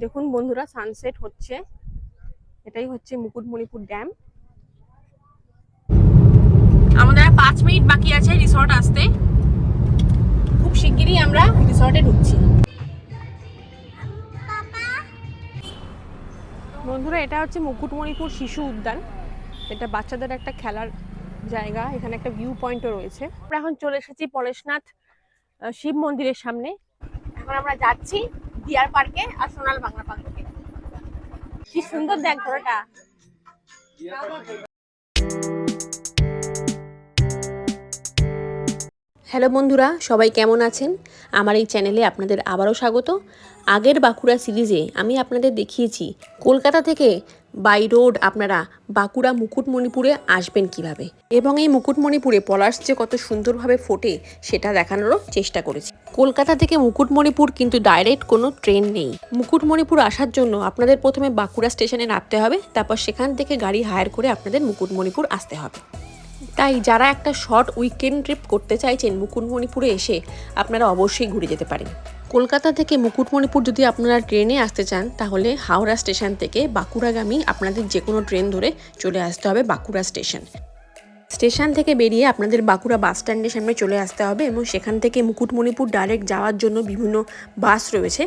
দেখুন বন্ধুরা সানসেট হচ্ছে। এটাই হচ্ছে মুকুটমণিপুর ড্যাম আমাদের পাঁচ মিনিট বাকি আছে রিসর্ট আসতে। খুব শিগগিরই আমরা রিসর্টে ঢুকছি। বন্ধুরা, এটা হচ্ছে মুকুটমণিপুর শিশু উদ্যান। এটা বাচ্চাদের একটা খেলার জায়গা। এখানে একটা ভিউ পয়েন্টও রয়েছে। আমরা এখন চলে এসেছি পরেশনাথ শিব মন্দিরের সামনে। এখন আমরা যাচ্ছি ডিয়ার পার্কে আর সোনাল বাংলা পার্কে। কি সুন্দর দেখ ঘোড়াটা। হ্যালো বন্ধুরা, সবাই কেমন আছেন? আমার এই চ্যানেলে আপনাদের আবারও স্বাগত। আগের বাঁকুড়া সিরিজে আমি আপনাদের দেখিয়েছি, কলকাতা থেকে বাই রোড আপনারা বাঁকুড়া মুকুটমণিপুরে আসবেন কীভাবে? এবং এই মুকুটমণিপুরে পলাশ যে কত সুন্দরভাবে ফোটে, সেটা দেখানোরও চেষ্টা করেছি। কলকাতা থেকে মুকুটমণিপুর কিন্তু ডাইরেক্ট কোনো ট্রেন নেই। মুকুটমণিপুর আসার জন্য আপনাদের প্রথমে বাঁকুড়া স্টেশনে নামতে হবে, তারপর সেখান থেকে গাড়ি হায়ার করে আপনাদের মুকুটমণিপুর আসতে হবে। তাই যারা একটা শর্ট উইকেন্ড ট্রিপ করতে চাইছেন মুকুটমণিপুরে এসে আপনারা অবশ্যই ঘুরে যেতে পারেন। কলকাতা থেকে মুকুটমণিপুর যদি আপনারা ট্রেনে আসতে চান, তাহলে হাওড়া স্টেশন থেকে বাঁকুড়াগামী আপনাদের যে কোনো ট্রেন ধরে চলে আসতে হবে বাঁকুড়া স্টেশন। স্টেশন থেকে বেরিয়ে আপনাদের বাঁকুড়া বাস স্ট্যান্ডের সামনে চলে আসতে হবে এবং সেখান থেকে মুকুটমণিপুর ডাইরেক্ট যাওয়ার জন্য বিভিন্ন বাস রয়েছে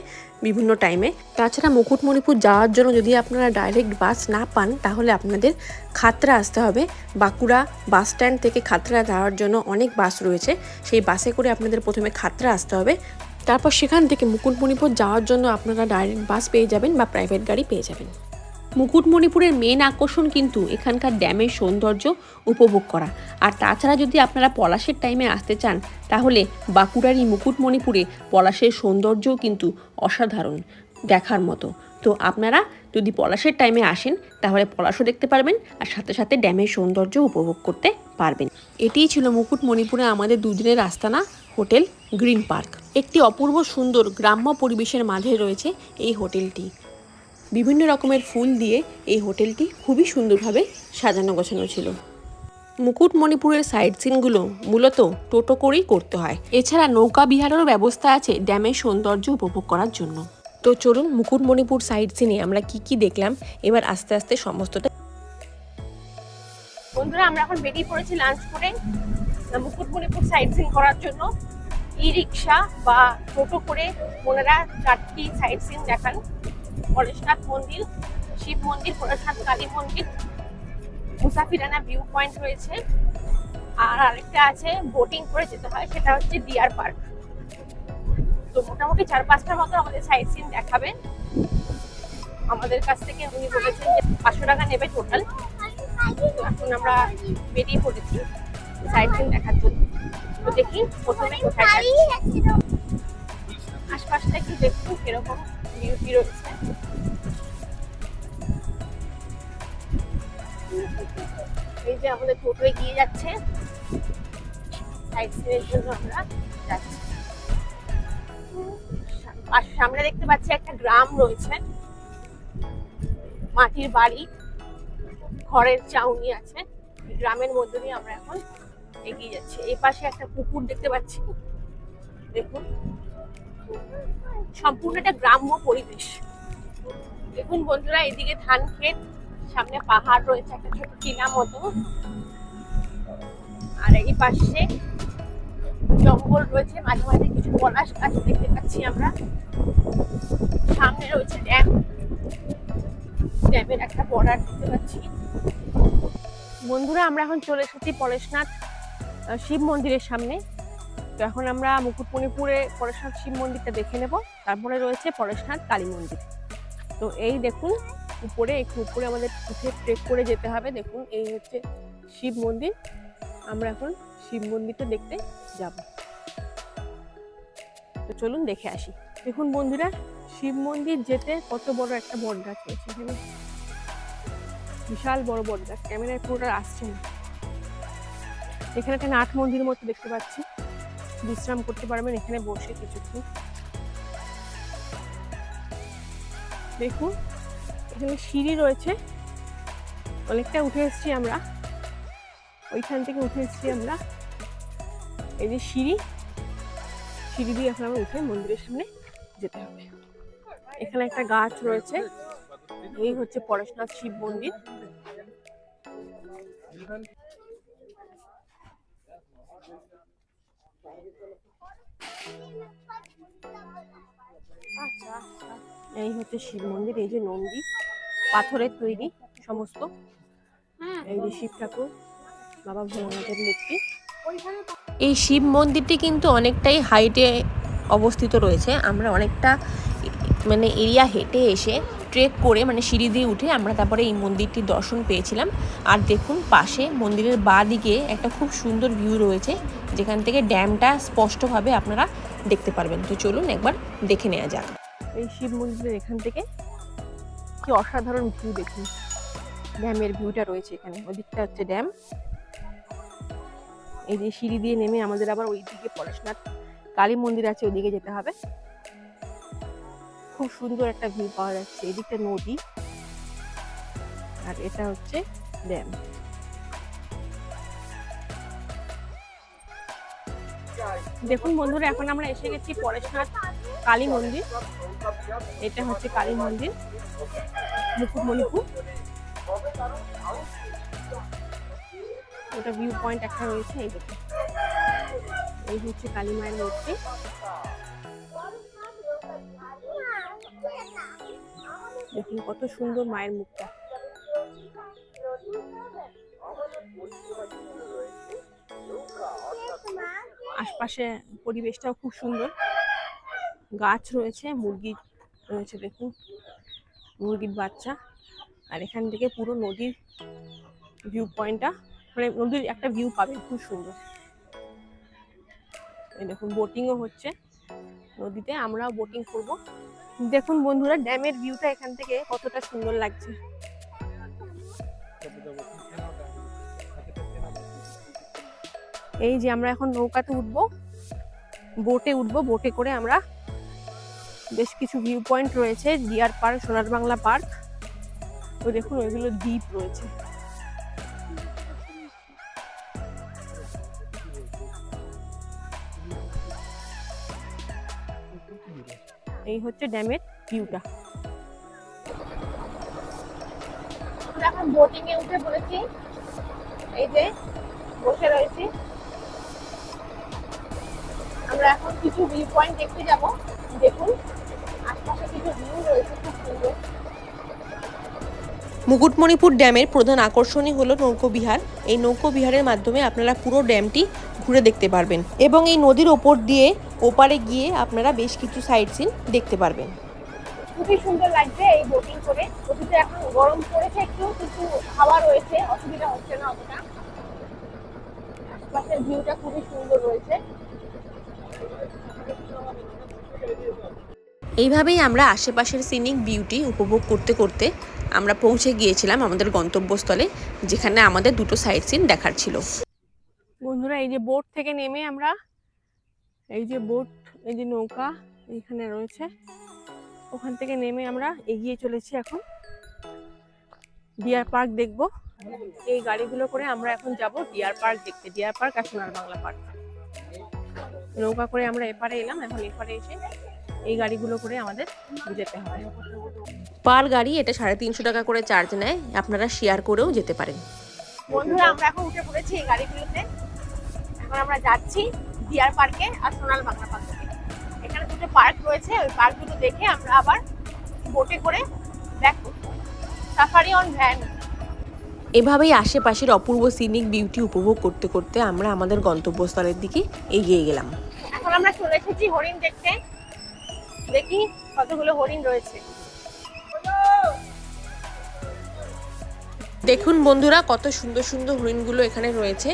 বিভিন্ন টাইমে তাছাড়া মুকুটমণিপুর যাওয়ার জন্য যদি আপনারা ডাইরেক্ট বাস না পান, তাহলে আপনাদের খাতরা আসতে হবে। বাঁকুড়া বাস স্ট্যান্ড থেকে খাতরা যাওয়ার জন্য অনেক বাস রয়েছে। সেই বাসে করে আপনাদের প্রথমে খাতরা আসতে হবে। তারপর সেখান থেকে মুকুটমণিপুর যাওয়ার জন্য আপনারা ডাইরেক্ট বাস পেয়ে যাবেন বা প্রাইভেট গাড়ি পেয়ে যাবেন। মুকুটমণিপুরের মেন আকর্ষণ কিন্তু এখানকার ড্যামের সৌন্দর্য উপভোগ করা। আর তাছাড়া যদি আপনারা পলাশের টাইমে আসতে চান, তাহলে বাঁকুড়ার এই মুকুটমণিপুরে পলাশের সৌন্দর্যও কিন্তু অসাধারণ দেখার মতো। তো আপনারা যদি পলাশের টাইমে আসেন, তাহলে পলাশও দেখতে পারবেন আর সাথে সাথে ড্যামের সৌন্দর্য উপভোগ করতে পারবেন। এটিই ছিল মুকুটমণিপুরে আমাদের দুদিনের আস্তানা হোটেল গ্রিন পার্ক। একটি অপূর্ব সুন্দর গ্রাম্য পরিবেশের মাঝে রয়েছে এই হোটেলটি। বিভিন্ন রকমের ফুল দিয়ে এই হোটেলটি খুবই সুন্দরভাবে সাজানো গোছানো ছিল। মুকুটমণিপুরের সাইট সিনগুলো মূলত টোটো করেই করতে হয়। এছাড়া নৌকা বিহারেরও ব্যবস্থা আছে ড্যামের সৌন্দর্য উপভোগ করার জন্য। তো চলুন মুকুটমণিপুর সাইট সিনে আমরা কি কি দেখলাম, এবার আস্তে আস্তে সমস্তটা বন্ধুরা, আমরা এখন বেরিয়ে পড়েছি লাঞ্চ করে। মুকুটমণিপুর সাইট সিন করার জন্য ই রিক্সা বা টোটো করে ওনারা চারটি সাইট সিন দেখান। পরেশনাথ মন্দির, শিব মন্দির পরেশনাথ কালী মন্দির মুসাফিরানা ভিউ পয়েন্ট রয়েছে। আর আরেকটা আছে বোটিং করে যেতে হয়, সেটা হচ্ছে ডিয়ার পার্ক তো মোটামুটি চার পাঁচটার মতো আমাদের সাইট সিন দেখাবেন আমাদের কাছ থেকে উনি বলেছেন যে পাঁচশো টাকা নেবে টোটাল এখন আমরা বেরিয়ে পড়েছি সাইট সিন দেখার জন্য। তো দেখি প্রথমে। আশপাশটা একটু দেখুন কীরকম। বিউটি রয়েছে এই যে আমাদের টোটো এগিয়ে যাচ্ছে। সাইড সিনের জন্য আমরা আর সামনে দেখতে পাচ্ছি একটা গ্রাম রয়েছে। মাটির বাড়ি। খড়ের চাউনি আছে। গ্রামের মধ্যে দিয়ে আমরা এখন এগিয়ে যাচ্ছি। এই পাশে একটা পুকুর দেখতে পাচ্ছি। দেখুন। সম্পূর্ণ একটা গ্রাম্য পরিবেশ। দেখুন বন্ধুরা এদিকে ধান ক্ষেত সামনে পাহাড় রয়েছে একটা ছোট টিলা মতো। আর এই পাশে জঙ্গল রয়েছে মাঝে মাঝে কিছু পলাশ গাছ দেখতে পাচ্ছি আমরা। সামনে রয়েছে ড্যাম। ড্যামের একটা বর্ডার দেখতে পাচ্ছি। বন্ধুরা আমরা এখন চলে এসেছি পরেশনাথ আহ, শিব মন্দিরের সামনে। তো এখন আমরা মুকুটমণিপুরে পরেশনাথ শিব মন্দিরটা দেখে নেব। তারপরে রয়েছে পরেশনাথ কালী মন্দির। তো এই দেখুন, উপরে একটু উপরে আমাদের উঠে ট্রেক করে যেতে হবে। দেখুন, এই হচ্ছে শিব মন্দির। আমরা এখন শিব মন্দিরটা দেখতে যাব। তো চলুন দেখে আসি। দেখুন বন্ধুরা, শিব মন্দির যেতে কত বড় একটা বট গাছ রয়েছে এখানে বিশাল বড় বট গাছ ক্যামেরায় পুরোটা আসছে না। এখানে একটা নাট মন্দির মতো দেখতে পাচ্ছি। বিশ্রাম করতে পারবেন এখানে বসে কিছুক্ষণ। দেখুন, এখানে সিঁড়ি রয়েছে। অনেকটা উঠে এসেছি আমরা। ওইখান থেকে উঠে এসেছি আমরা। এই যে সিঁড়ি সিঁড়ি দিয়ে এখন আমরা উঠে মন্দিরের সামনে যেতে হবে। এখানে একটা গাছ রয়েছে। এই হচ্ছে পরেশনাথ শিব মন্দির। আচ্ছা, এই হচ্ছে শিব মন্দির এই যে নন্দী পাথরের তৈরি সমস্ত। এই যে শিব ঠাকুর বাবা ভোলানাথের মূর্তি। এই শিব মন্দিরটি কিন্তু অনেকটাই হাইটে অবস্থিত রয়েছে। আমরা অনেকটা মানে এরিয়া হেঁটে এসে ট্রেক করে মানে সিঁড়ি দিয়ে উঠে আমরা তারপরে এই মন্দিরটির দর্শন পেয়েছিলাম। আর দেখুন পাশে মন্দিরের বাঁ দিকে একটা খুব সুন্দর ভিউ রয়েছে, যেখান থেকে ড্যামটা স্পষ্টভাবে আপনারা দেখতে পারবেন। তো চলুন একবার দেখে নেওয়া যাক। এই শিব মন্দিরের এখান থেকে কি অসাধারণ ভিউ দেখুন। ড্যামের ভিউটা রয়েছে এখানে, ওদিকটা হচ্ছে ড্যাম এই যে সিঁড়ি দিয়ে নেমে আমাদের আবার ওই দিকে পরেশনাথ কালী মন্দির আছে, ওদিকে যেতে হবে। খুব সুন্দর একটা ভিউ পাওয়া যাচ্ছে। এদিকটা নদী। আর এটা হচ্ছে ড্যাম দেখুন বন্ধুরা, এখন আমরা এসে গেছি পরেশনাথ কালী মন্দির। এটা হচ্ছে কালী মন্দির। মুকুটমণিপুর ওটা ভিউ পয়েন্ট একটা রয়েছে এই এই হচ্ছে কালী মায়ের মূর্তি। দেখুন কত সুন্দর মায়ের মুখটা। আশপাশে পরিবেশটাও খুব সুন্দর। গাছ রয়েছে, মুরগি রয়েছে দেখুন, মুরগির বাচ্চা। আর এখান থেকে পুরো নদীর ভিউ পয়েন্টটা মানে নদীর একটা ভিউ পাবেন, খুব সুন্দর। দেখুন বোটিংও হচ্ছে। নদীতে আমরাও বোটিং করব। দেখুন বন্ধুরা, ড্যামের ভিউটা এখান থেকে কতটা সুন্দর লাগছে। এই যে আমরা এখন নৌকাতে উঠবো, বোটে উঠবো, বোটে করে আমরা বেশ কিছু ভিউ পয়েন্ট রয়েছে deer park Sonar Bangla park ওই দেখুন, ওইগুলো দ্বীপ রয়েছে। এই হচ্ছে ড্যামের ভিউটা আমরা এখন বোটিং এ উঠে পড়েছি। এই যে বসে রয়েছি। আমরা এখন কিছু ভিউ পয়েন্ট দেখতে যাব। দেখুন আশপাশে কিছু ভিউ রয়েছে খুব সুন্দর। মুকুটমণিপুর ড্যামের প্রধান আকর্ষণই হলো নৌকোবিহার এই নৌকোবিহারের মাধ্যমে আপনারা পুরো ড্যামটি ঘুরে দেখতে পারবেন। এবং এই নদীর ওপর দিয়ে ওপারে গিয়ে আপনারা বেশ কিছু সাইট সিন দেখতে পারবেন। খুবই সুন্দর লাগছে এই বোটিং করে। নদীতে এখন গরম পড়েছে একটু কিন্তু হাওয়া রয়েছে অসুবিধা হচ্ছে না অতটা। আশপাশের ভিউটা খুবই সুন্দর রয়েছে। এইভাবেই আমরা আশেপাশের সিনিক বিউটি উপভোগ করতে করতে আমরা পৌঁছে গিয়েছিলাম আমাদের গন্তব্যস্থলে যেখানে আমাদের দুটো সাইট সিন দেখার ছিল। বন্ধুরা এই যে বোট থেকে নেমে আমরা এই যে বোট, এই যে নৌকা এইখানে রয়েছে। ওখান থেকে নেমে আমরা এগিয়ে চলেছি এখন। ডিয়ার পার্ক দেখব। এই গাড়িগুলো করে আমরা এখন যাব ডিয়ার পার্ক দেখতে। ডিয়ার পার্ক আর সোনার বাংলা পার্ক। নৌকা করে আমরা এপারে এলাম, এখন এপারে এসে এই গাড়িগুলো করে আমাদের যেতে হবে। পার গাড়ি এটা সাড়ে তিনশো টাকা করে চার্জ নেয়। আপনারা শেয়ার করেও যেতে পারেন। বন্ধুরা, আমরা এখন উঠে পড়েছি এই গাড়িগুলোতে। এখন আমরা যাচ্ছি ডিয়ার পার্কে আর সোনাল বাংলা পার্ক। এখানে দুটো পার্ক রয়েছে ওই পার্ক দুটো দেখে আমরা আবার বোটে করে ব্যাক করব। সাফারি অন ভ্যান এভাবেই আশেপাশের অপূর্ব সিনিক বিউটি উপভোগ করতে করতে আমরা আমাদের গন্তব্যস্থলের দিকে এগিয়ে গেলাম। এখন আমরা চলে এসেছি হরিণ দেখতে। দেখি কতগুলো হরিণ রয়েছে। দেখুন বন্ধুরা, কত সুন্দর সুন্দর হরিণগুলো এখানে রয়েছে।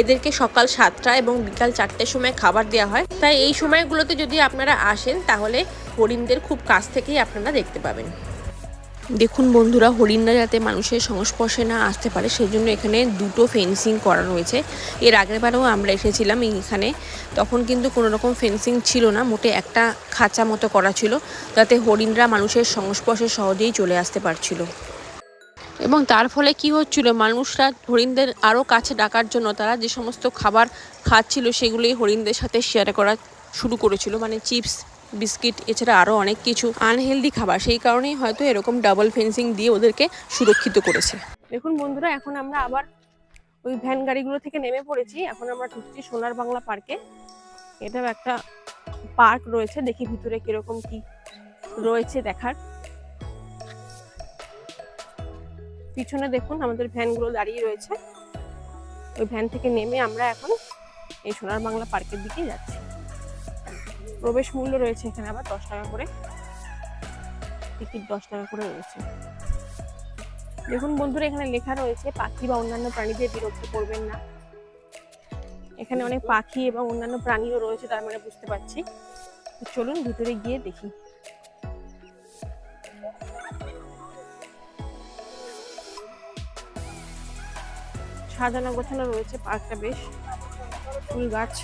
এদেরকে সকাল সাতটা এবং বিকাল চারটের সময় খাবার দেওয়া হয়। তাই এই সময়গুলোতে যদি আপনারা আসেন, তাহলে হরিণদের খুব কাছ থেকেই আপনারা দেখতে পাবেন। দেখুন বন্ধুরা, হরিণরা যাতে মানুষের সংস্পর্শে না আসতে পারে সেই জন্য এখানে দুটো ফেন্সিং করা রয়েছে। এর আগের বারেও আমরা এসেছিলাম এখানে। তখন কিন্তু কোনো রকম ফেন্সিং ছিল না, মোটে একটা খাঁচা মতো করা ছিল, যাতে হরিণরা মানুষের সংস্পর্শে সহজেই চলে আসতে পারছিল। এবং তার ফলে কি হচ্ছিল, মানুষরা হরিণদের আরও কাছে ডাকার জন্য তারা যে সমস্ত খাবার খাচ্ছিল সেগুলোই হরিণদের সাথে শেয়ার করা শুরু করেছিল। মানে চিপস, বিস্কিট, এছাড়া আরও অনেক কিছু আনহেলদি খাবার। সেই কারণেই হয়তো এরকম ডাবল ফেন্সিং দিয়ে ওদেরকে সুরক্ষিত করেছে। দেখুন বন্ধুরা, এখন আমরা আবার ওই ভ্যান গাড়িগুলো থেকে নেমে পড়েছি। এখন আমরা ঢুকছি সোনার বাংলা পার্কে এটাও একটা পার্ক রয়েছে। দেখি ভিতরে কীরকম কি রয়েছে দেখার। পিছনে দেখুন আমাদের ভ্যানগুলো দাঁড়িয়ে রয়েছে। ওই ভ্যান থেকে নেমে আমরা এখন এই সোনার বাংলা পার্কের দিকে যাচ্ছি। প্রবেশ মূল্য রয়েছে এখানে আবার দশ টাকা করে। টিকিট দশ টাকা করে রয়েছে। দেখুন বন্ধুরা, এখানে লেখা রয়েছে, পাখি বা অন্যান্য প্রাণীদের বিরক্ত করবেন না। এখানে অনেক পাখি এবং অন্যান্য প্রাণীও রয়েছে, তার মানে বুঝতে পারছি। চলুন ভিতরে গিয়ে দেখি। সাজানো গোছানো রয়েছে, পার্কটা বেশ ফুল গাছ।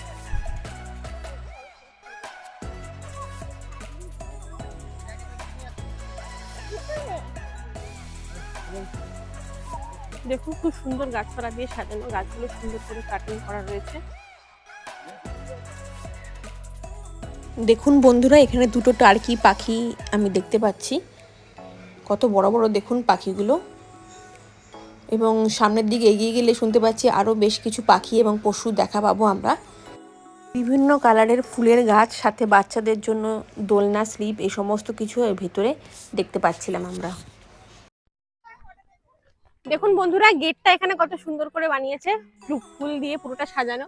দেখুন, খুব সুন্দর গাছপালা দিয়ে সাজানো, গাছগুলো সুন্দর করে কাটিং করা রয়েছে। দেখুন বন্ধুরা, এখানে দুটো টার্কি পাখি আমি দেখতে পাচ্ছি। কত বড় বড় দেখুন পাখিগুলো। এবং সামনের দিকে এগিয়ে গেলে শুনতে পাচ্ছি আরও বেশ কিছু পাখি এবং পশু দেখা পাবো আমরা। বিভিন্ন কালারের ফুলের গাছ, সাথে বাচ্চাদের জন্য দোলনা, স্লিপ, এই সমস্ত কিছু এর ভেতরে দেখতে পাচ্ছিলাম আমরা। দেখুন বন্ধুরা, গেটটা এখানে কত সুন্দর করে বানিয়েছে। ফুল দিয়ে পুরোটা সাজানো।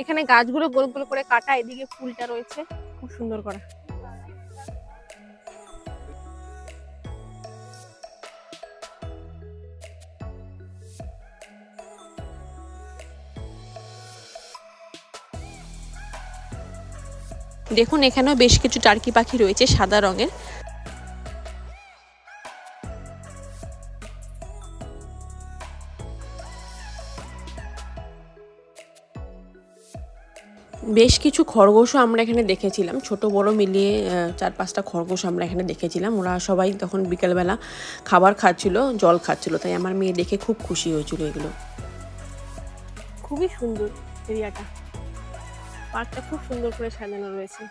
এখানে গাছগুলো গোল গোল করে কাটা, এদিকে ফুলটা রয়েছে। খুব সুন্দর করা। দেখুন, এখানেও বেশ কিছু টার্কি পাখি রয়েছে সাদা রঙের। বেশ কিছু খরগোশও আমরা এখানে দেখেছিলাম। ছোট, বড় মিলিয়ে চার, পাঁচটা খরগোশ আমরা এখানে দেখেছিলাম। ওরা সবাই তখন বিকেলবেলা খাবার খাচ্ছিল, জল খাচ্ছিল, তাই আমার মেয়ে দেখে খুব খুশি হয়েছিল এগুলো। খুবই সুন্দর এরিয়াটা। পার্কটা খুব সুন্দর করে সাজানো রয়েছে।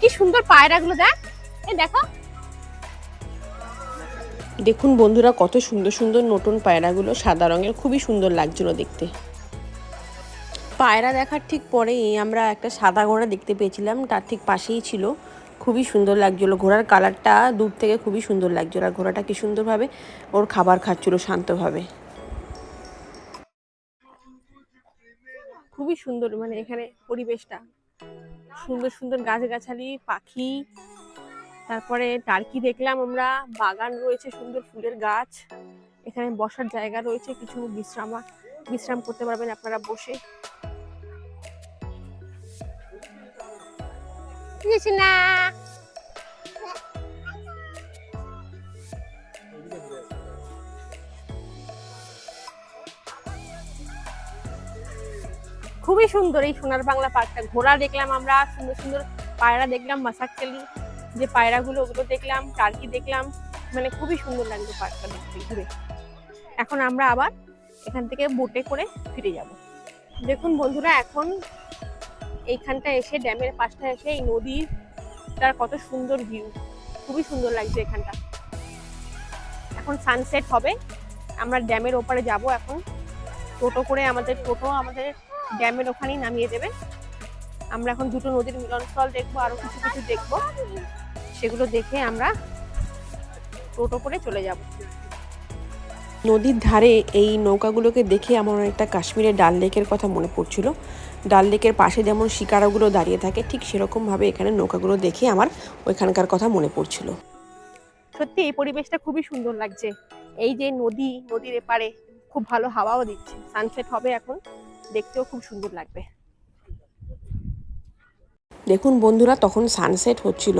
কি সুন্দর পায়রাগুলো, দেখ। দেখো। দেখুন বন্ধুরা, কত সুন্দর সুন্দর নতুন পায়রাগুলো সাদা রঙের, খুবই সুন্দর লাগছিল দেখতে। পায়রা দেখার ঠিক পরেই আমরা একটা সাদা ঘোড়া দেখতে পেয়েছিলাম, তার ঠিক পাশেই ছিল। খুবই সুন্দর লাগছিল। ঘোড়ার কালারটা দূর থেকে খুবই সুন্দর লাগছিল আর ঘোড়াটা কি সুন্দরভাবে ওর খাবার খাচ্ছিল শান্তভাবে। খুবই সুন্দর মানে এখানে পরিবেশটা। সুন্দর সুন্দর গাছগাছালি, পাখি, তারপরে টার্কি দেখলাম আমরা, বাগান রয়েছে, সুন্দর ফুলের গাছ, এখানে বসার জায়গা রয়েছে, কিছু বিশ্রাম বিশ্রাম করতে পারবেন আপনারা বসে। না। খুবই সুন্দর এই সোনার বাংলা পার্কটা। ঘোড়া দেখলাম আমরা, সুন্দর সুন্দর পায়রা দেখলাম মাসাকচালি যে পায়রাগুলো, ওগুলো দেখলাম, টার্কি দেখলাম। মানে খুবই সুন্দর লাগল পার্কটা দেখতে, ঘুরে। এখন আমরা আবার এখান থেকে বোটে করে ফিরে যাব। দেখুন বন্ধুরা, এখন এইখানটা এসে, ড্যামের পাশটা এসে এই নদীটার কত সুন্দর ভিউ খুবই সুন্দর লাগছে এখানটা। এখন সানসেট হবে। আমরা ড্যামের ওপারে যাব এখন। টোটো করে আমাদের, টোটো আমাদের ড্যামের ওখানেই নামিয়ে দেবে। আমরা এখন দুটো নদীর মিলনস্থল দেখব, আরও কিছু কিছু দেখব। সেগুলো দেখে আমরা টোটো করে চলে যাব। নদীর ধারে এই নৌকাগুলোকে দেখে আমার অনেকটা কাশ্মীরের ডাল লেকের কথা মনে পড়ছিল। ডাল লেকের পাশে যেমন শিকারাগুলো দাঁড়িয়ে থাকে ঠিক সেরকমভাবে এখানে নৌকাগুলো দেখে আমার ওইখানকার কথা মনে পড়ছিল। সত্যি এই পরিবেশটা খুবই সুন্দর লাগছে। এই যে নদী নদীর এপারে খুব ভালো হাওয়াও দিচ্ছে। সানসেট হবে এখন দেখতেও খুব সুন্দর লাগবে। দেখুন বন্ধুরা তখন সানসেট হচ্ছিল।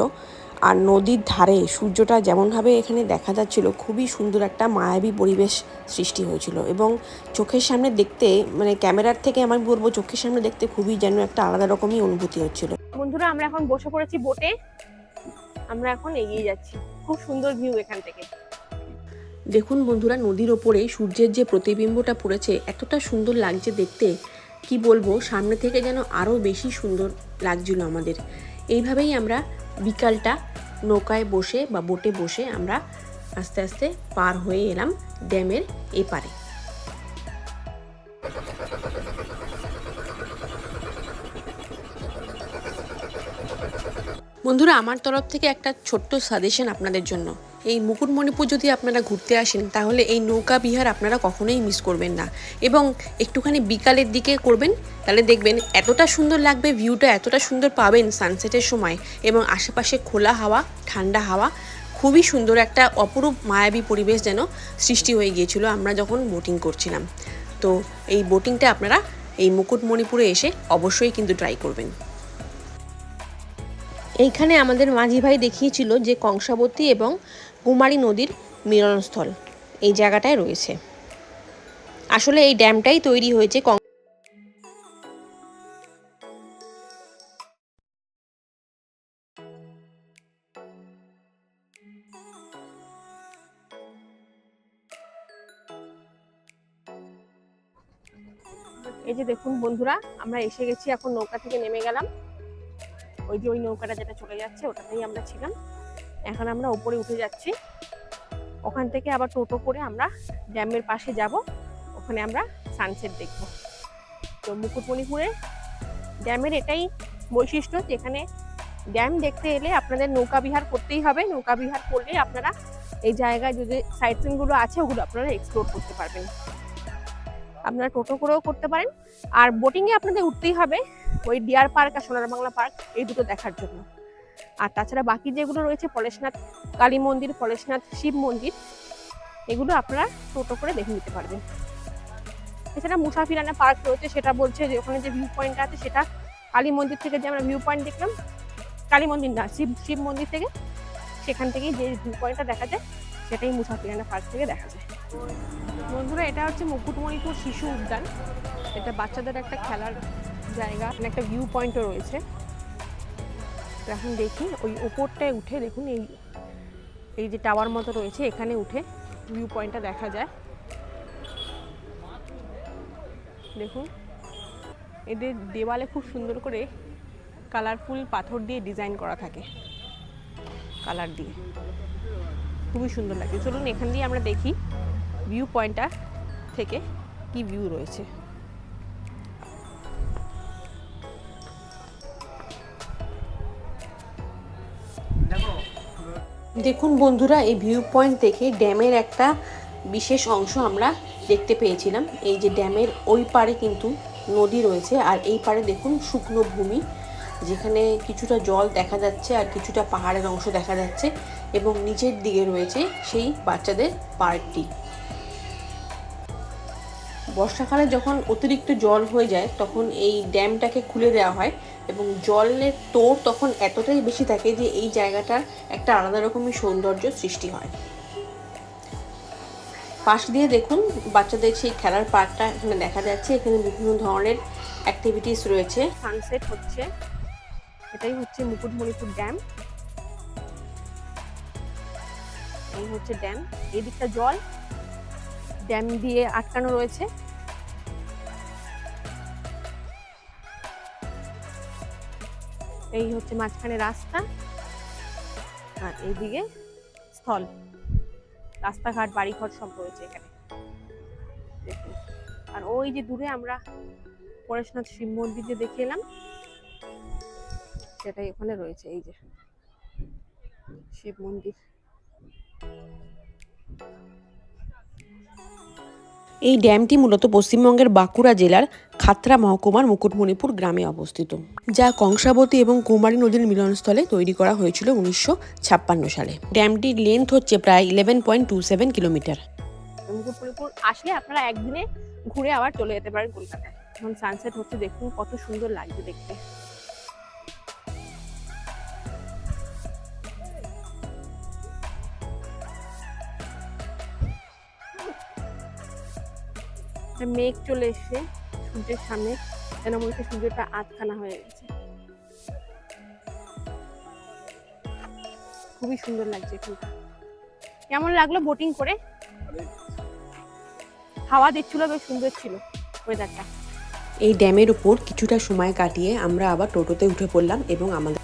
আর নদীর ধারে সূর্যটা যেমনভাবে এখানে দেখা যাচ্ছিল খুবই সুন্দর একটা মায়াবী পরিবেশ সৃষ্টি হয়েছিল। এবং চোখের সামনে দেখতে মানে ক্যামেরার থেকে আমি বলব চোখের সামনে দেখতে খুবই যেন একটা আলাদা রকমই অনুভূতি হচ্ছিল। বন্ধুরা আমরা এখন বসে পড়েছি বোটে। আমরা এখন এগিয়ে যাচ্ছি। খুব সুন্দর ভিউ এখান থেকে। দেখুন বন্ধুরা নদীর ওপরে সূর্যের যে প্রতিবিম্বটা পড়েছে এতটা সুন্দর লাগছে দেখতে। কি বলব সামনে থেকে যেন আরও বেশি সুন্দর লাগছিল আমাদের। এইভাবেই আমরা বিকালটা নৌকায় বসে বা বোটে বসে আমরা আস্তে আস্তে পার হয়ে এলাম ড্যামের এপারে। বন্ধুরা, আমার তরফ থেকে একটা ছোট্ট সাজেশন আপনাদের জন্য। এই মুকুটমণিপুর যদি আপনারা ঘুরতে আসেন, তাহলে এই নৌকা বিহার আপনারা কখনোই মিস করবেন না। এবং একটুখানি বিকালের দিকে করবেন, তাহলে দেখবেন এতটা সুন্দর লাগবে ভিউটা এতটা সুন্দর পাবেন সানসেটের সময়। এবং আশেপাশে খোলা হাওয়া, ঠান্ডা হাওয়া, খুবই সুন্দর একটা অপরূপ মায়াবী পরিবেশ যেন সৃষ্টি হয়ে গিয়েছিল আমরা যখন বোটিং করছিলাম। তো এই বোটিংটা আপনারা এই মুকুটমণিপুরে এসে অবশ্যই কিন্তু ট্রাই করবেন। এইখানে আমাদের মাঝি ভাই দেখিয়েছিল যে কংসাবতী এবং কুমারী নদীর মিলনস্থল। এই জায়গাটায় রয়েছে। আসলে এই ড্যামটাই তৈরি হয়েছে এই যে দেখুন বন্ধুরা, আমরা এসে গেছি, এখন নৌকা থেকে নেমে গেলাম। ওই যে ওই নৌকাটা যেটা চলে যাচ্ছে, ওটাতেই আমরা ছিলাম। এখন আমরা উপরে উঠে যাচ্ছি। ওখান থেকে আবার টোটো করে আমরা ড্যামের পাশে যাব। ওখানে আমরা সানসেট দেখব। তো মুকুটমণিপুরে ড্যামের এটাই বৈশিষ্ট্য যেখানে ড্যাম দেখতে এলে আপনাদের নৌকা বিহার করতেই হবে। নৌকা বিহার করলে আপনারা এই জায়গায় যদি সাইট সিনগুলো আছে, ওগুলো আপনারা এক্সপ্লোর করতে পারবেন। আপনারা টোটো করেও করতে পারেন। আর বোটিংয়ে আপনাদের উঠতেই হবে। ওই ডিয়ার পার্ক আর সোনার বাংলা পার্ক এই দুটো দেখার জন্য। আর তাছাড়া বাকি যেগুলো রয়েছে, পলেশনাথ, কালী মন্দির, পলেশনাথ, শিব মন্দির, এগুলো আপনারা টোটো করে দেখে নিতে পারবেন। এছাড়া মুসাফিরানা পার্ক রয়েছে, সেটা বলছে যে ওখানে যে ভিউ পয়েন্ট আছে, সেটা কালী মন্দির থেকে যে আমরা ভিউ পয়েন্ট দেখলাম, কালী মন্দির না, শিব শিব মন্দির থেকে, সেখান থেকেই যে ভিউ পয়েন্টটা দেখা যায়, সেটাই মুসাফিরানা পার্ক থেকে দেখা যায়। বন্ধুরা, এটা হচ্ছে মুকুটমণিপুর শিশু উদ্যান। এটা বাচ্চাদের একটা খেলার জায়গা একটা ভিউ পয়েন্টও রয়েছে। তো এখন দেখি ওই ওপরটায় উঠে দেখুন, এই এই যে টাওয়ার মতো রয়েছে, এখানে উঠে ভিউ পয়েন্টটা দেখা যায়। দেখুন, এদের দেওয়ালে খুব সুন্দর করে কালারফুল পাথর দিয়ে ডিজাইন করা থাকে কালার দিয়ে। খুবই সুন্দর লাগে। চলুন এখান দিয়ে আমরা দেখি ভিউ পয়েন্টটা থেকে কি ভিউ রয়েছে। দেখুন বন্ধুরা, এই ভিউ পয়েন্ট থেকে ড্যামের একটা বিশেষ অংশ আমরা দেখতে পেয়েছিলাম। এই যে ড্যামের ওই পারে কিন্তু নদী রয়েছে, আর এই পারে দেখুন শুকনো ভূমি, যেখানে কিছুটা জল দেখা যাচ্ছে আর কিছুটা পাহাড়ের অংশ দেখা যাচ্ছে, এবং নিচের দিকে রয়েছে সেই বাচ্চাদের পার্কটি। বর্ষাকালে যখন অতিরিক্ত জল হয়ে যায়, তখন এই ড্যামটাকে খুলে দেওয়া হয় এবং জলের তোর তখন এতটাই বেশি থাকে যে এই জায়গাটার একটা আলাদা রকমের সৌন্দর্য সৃষ্টি হয়। পাশ দিয়ে দেখুন, বাচ্চাদের সেই খেলার পার্কটা এখানে দেখা যাচ্ছে। এখানে বিভিন্ন ধরনের অ্যাক্টিভিটিস রয়েছে। সানসেট হচ্ছে। এটাই হচ্ছে মুকুটমণিপুর ড্যাম। এই হচ্ছে ড্যাম। এদিকটা জল। ড্যাম দিয়ে আটকানো রয়েছে। এই হচ্ছে মাঝখানে রাস্তা আর এইদিকে স্থল। রাস্তাঘাট, বাড়িঘর সব রয়েছে এখানে। আর ওই যে দূরে আমরা পরেশনাথ শিব মন্দির যে দেখে এলাম, সেটাই ওখানে রয়েছে, এই যে শিব মন্দির। এই ড্যামটি মূলত পশ্চিমবঙ্গের বাঁকুড়া জেলার খাতড়া মহকুমার মুকুটমণিপুর গ্রামে অবস্থিত, যা কংসাবতী এবং কুমারী নদীর মিলনস্থলে তৈরি করা হয়েছিল উনিশশো ছাপ্পান্ন সালে। ড্যামটির লেন্থ হচ্ছে প্রায় eleven point two seven kilometre. Mukutmanipur আসলে আপনারা একদিনে ঘুরে আবার চলে যেতে পারেন কলকাতায়। এখন সানসেট হচ্ছে দেখুন কত সুন্দর লাগছে দেখতে। মেঘ চলে এসছে সূর্যের সামনে যেন মনে হচ্ছে সূর্যটা আটখানা হয়ে গেছে। খুবই সুন্দর লাগছে এখানটা। কেমন লাগল বোটিং করে? হাওয়া দিচ্ছিল বেশ সুন্দর ছিল ওয়েদারটা এই ড্যামের উপর কিছুটা সময় কাটিয়ে আমরা আবার টোটোতে উঠে পড়লাম এবং আমাদের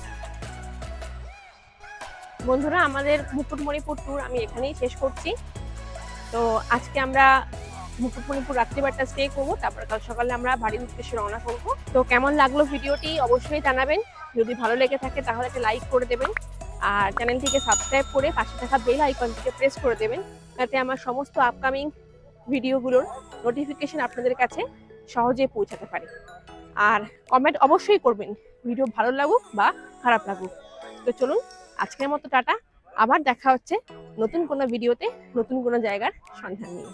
বন্ধুরা আমাদের মুকুটমণিপুর ট্যুর আমি এখানেই শেষ করছি। তো আজকে আমরা মুকুটমণিপুর রাত্রিবারটা স্টে করব, তারপর কাল সকালে আমরা বাড়ির উদ্দেশ্যে রওনা করব। তো কেমন লাগল ভিডিওটি অবশ্যই জানাবেন। যদি ভালো লেগে থাকে তাহলে একটা লাইক করে দেবেন। আর চ্যানেলটিকে সাবস্ক্রাইব করে পাশে থাকা বেল আইকনটিকে প্রেস করে দেবেন। যাতে আমার সমস্ত আপকামিং ভিডিওগুলোর নোটিফিকেশন আপনাদের কাছে সহজে পৌঁছাতে পারে। আর কমেন্ট অবশ্যই করবেন ভিডিও ভালো লাগুক বা খারাপ লাগুক। তো চলুন, আজকের মতো টাটা। আবার দেখা হচ্ছে নতুন কোনো ভিডিওতে নতুন কোনো জায়গার সন্ধান নিয়ে।